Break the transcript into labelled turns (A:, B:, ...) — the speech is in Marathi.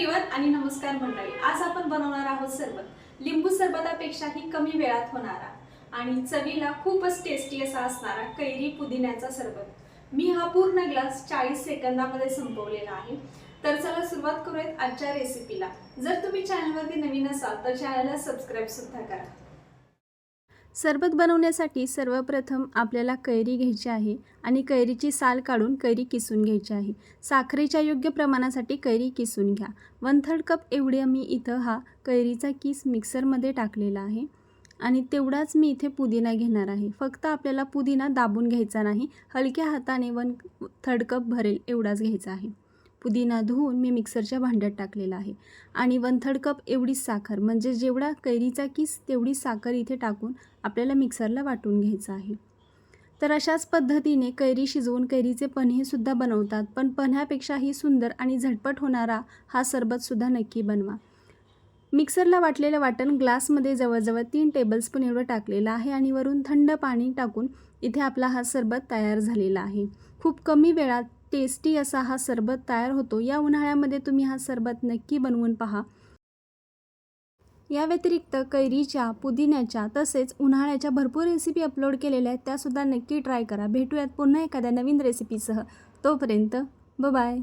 A: एव्हरीवन आणि नमस्कार मंडळी. आज आपण बनवणार आहोत सरबत. लिंबू सरबतापेक्षाही कमी वेळात होणारा आणि चवीला खूपच टेस्टी असा असणारा कैरी पुदिन्याचा सरबत. मी हा पूर्ण ग्लास चाळीस सेकंदामध्ये संपवलेला आहे. तर चला सुरुवात करूयात आजच्या रेसिपीला जर तुम्ही चॅनलवरती नवीन असाल तर चॅनलला सबस्क्राईब सुद्धा करा.
B: सरबत बनवण्यासाठी सर्वप्रथम आपल्याला कैरी घ्यायची आहे आणि कैरीची साल काढून कैरी किसून घ्यायची आहे. साखरेच्या योग्य प्रमाणासाठी कैरी किसून घ्या. वन थर्ड कप एवढे मी इथं हा कैरीचा किस मिक्सरमध्ये टाकलेला आहे आणि तेवढाच मी इथे पुदिना घेणार आहे. फक्त आपल्याला पुदिना दाबून घ्यायचा नाही. हलक्या हाताने वन थर्ड कप भरेल एवढाच घ्यायचा आहे. पुदिना धुवून मी मिक्सरच्या भांड्यात टाकलेला आहे. आणि वन थर्ड कप एवढीच साखर म्हणजे जेवढा कैरीचा किस तेवढी साखर इथे टाकून आपल्याला मिक्सरला वाटून घ्यायचं आहे. तर अशाच पद्धतीने कैरी शिजवून कैरीचे पन्हेसुद्धा बनवतात पण पन्ह्यापेक्षाही सुंदर आणि झटपट होणारा हा सरबतसुद्धा नक्की बनवा. मिक्सरला वाटलेलं वाटण ग्लासमध्ये जवळजवळ तीन टेबलस्पून एवढं टाकलेलं आहे आणि वरून थंड पाणी टाकून इथे आपला हा सरबत तयार झालेला आहे. खूप कमी वेळात टेस्टी असा हा सरबत तयार होतो. या उन्हाळ्यामध्ये तुम्ही हा सरबत नक्की बनवून पहा. या व्यतिरिक्त कैरीच्या पुदिन्याच्या तसेच उन्हाळ्याच्या भरपूर रेसिपी अपलोड केलेल्या आहेत. त्यासुद्धा नक्की ट्राय करा. भेटूयात पुन्हा एखाद्या नवीन रेसिपीसह तोपर्यंत बाय